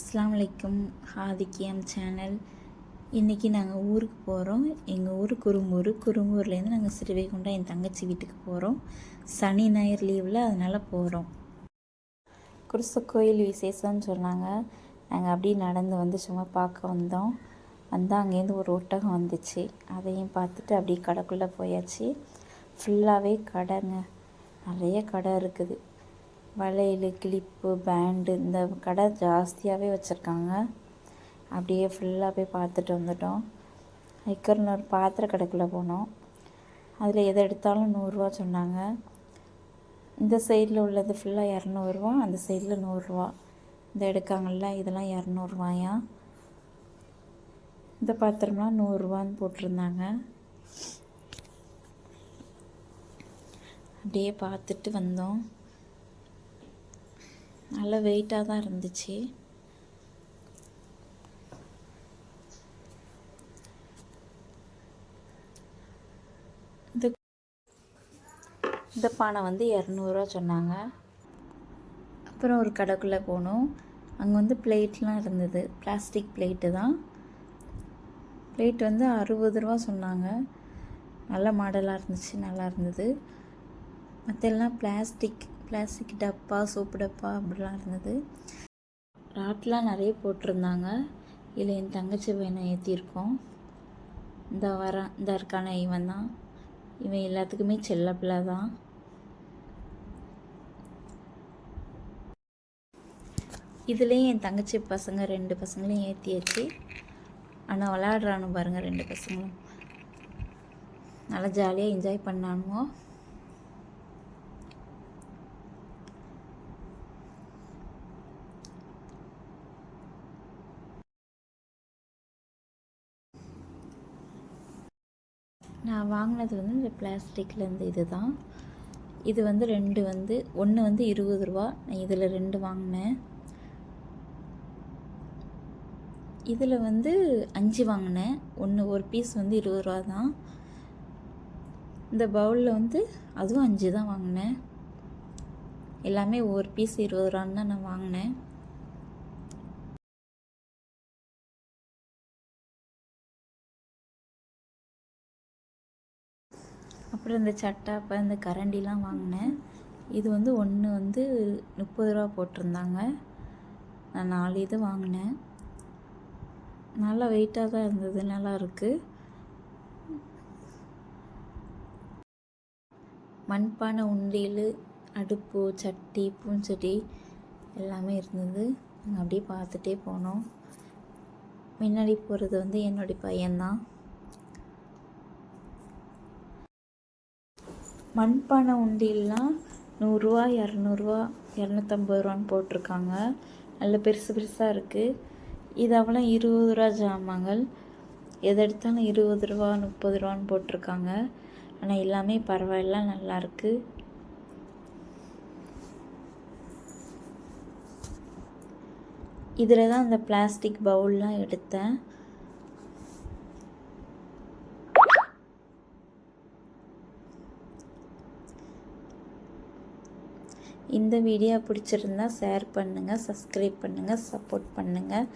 அஸ்லாம் அலைக்கும் ஹாதிக்கியம் சேனல். இன்றைக்கி நாங்கள் ஊருக்கு போகிறோம் எங்கள் ஊர் குறும்பூர் குறும்பூர்லேருந்து நாங்கள் ஸ்ரீவைகுண்டம் என் தங்கச்சி வீட்டுக்கு போகிறோம் சனி ஞாயிறு லீவில் அதனால் போகிறோம் குருச கோயில் விசேஷம்னு சொன்னாங்க. நாங்கள் அப்படியே நடந்து வந்து சும்மா பார்க்க வந்தோம். வந்தால் அங்கேருந்து ஒரு ஒட்டகம் வந்துச்சு. அதையும் பார்த்துட்டு அப்படியே கடைக்குள்ளே போயாச்சு. ஃபுல்லாகவே கடைங்க. நிறைய கடை இருக்குது. வளையல் கிளிப்பு பேண்டு இந்த கடை ஜாஸ்தியாகவே வச்சுருக்காங்க. அப்படியே ஃபுல்லாக போய் பார்த்துட்டு வந்துட்டோம். அதுக்கப்புறம் ஒரு பாத்திர கடைக்குள்ளே போனோம். அதில் எதை எடுத்தாலும் நூறுரூவா சொன்னாங்க. இந்த சைடில் உள்ளது ஃபுல்லாக இரநூறுவா அந்த சைடில் நூறுரூவா இந்த எடுக்காங்கள்ல இதெல்லாம் இரநூறுவாயா? இந்த பாத்திரம்லாம் நூறுரூவான்னு போட்டிருந்தாங்க. அப்படியே பார்த்துட்டு வந்தோம். நல்ல வெயிட்டாக தான் இருந்துச்சு. இந்த இந்த பானை வந்து இரநூறுவா சொன்னாங்க. அப்புறம் ஒரு கடைக்குள்ளே போனோம். அங்கே வந்து பிளேட்லாம் இருந்தது. பிளாஸ்டிக் பிளேட்டு தான். பிளேட் வந்து அறுபது ரூபா சொன்னாங்க. நல்ல மாடலாக இருந்துச்சு நல்லா இருந்தது. மற்றெல்லாம் பிளாஸ்டிக் பிளாஸ்டிக் டப்பா சோப்பு டப்பா அப்படிலாம் இருந்தது. ராட்லாம் நிறைய போட்டிருந்தாங்க. இதில் என் தங்கச்சி பையனை ஏற்றிருக்கோம் இந்த வரான் இந்த இருக்கான இவன் தான். இவன் எல்லாத்துக்குமே செல்ல பிள்ளை தான். இதுலேயும் என் தங்கச்சி பசங்க ரெண்டு பசங்களையும் ஏற்றியாச்சு ஆனால் விளையாடுறானு பாருங்கள் ரெண்டு பசங்களும். நல்லா ஜாலியாக என்ஜாய் பண்ணானுவோ நான் வாங்கினது வந்து இந்த பிளாஸ்டிக்லேருந்து இது தான் இது வந்து ரெண்டு வந்து ஒன்று வந்து இருபது ரூபா. நான் இதில் ரெண்டு வாங்கினேன். இதில் வந்து அஞ்சு வாங்கினேன். ஒன்று ஒரு பீஸ் வந்து இருபது ரூபா தான். இந்த பவுலில் வந்து அதுவும் அஞ்சு தான் வாங்கினேன். எல்லாமே ஒரு பீஸ் இருபது ரூபான்னு தான் நான் வாங்கினேன். அப்புறம் இந்த சட்டை அப்போ இந்த கரண்டிலாம் வாங்கினேன். இது வந்து ஒன்று வந்து முப்பது ரூபா போட்டிருந்தாங்க. நான் நாலு இது வாங்கினேன். நல்லா வெயிட்டாக தான் இருந்தது நல்லா இருக்குது மண்பானை உண்டியல் அடுப்பு சட்டி பூஞ்சட்டி எல்லாமே இருந்தது. நாங்கள் அப்படியே பார்த்துட்டே போனோம். முன்னாடி போகிறது வந்து என்னுடைய பையன்தான். மண்பானை உண்டியல்லாம் நூறுரூவா இரநூறுவா இரநூத்தம்பது ரூபான்னு போட்டிருக்காங்க. நல்ல பெருசு பெருசாக இருக்குது இது அவெல்லாம் இருபது ரூபா ஜாமான்கள். எது எடுத்தாலும் இருபது ரூபா முப்பது ரூபான்னு போட்டிருக்காங்க. ஆனால் எல்லாமே பரவாயில்ல நல்லாயிருக்கு இதில் தான் அந்த பிளாஸ்டிக் பவுல்லாம் எடுத்தேன். இந்த வீடியோ பிடிச்சிருந்தா ஷேர் பண்ணுங்கள் சப்ஸ்கிரைப் பண்ணுங்கள் சப்போர்ட் பண்ணுங்கள்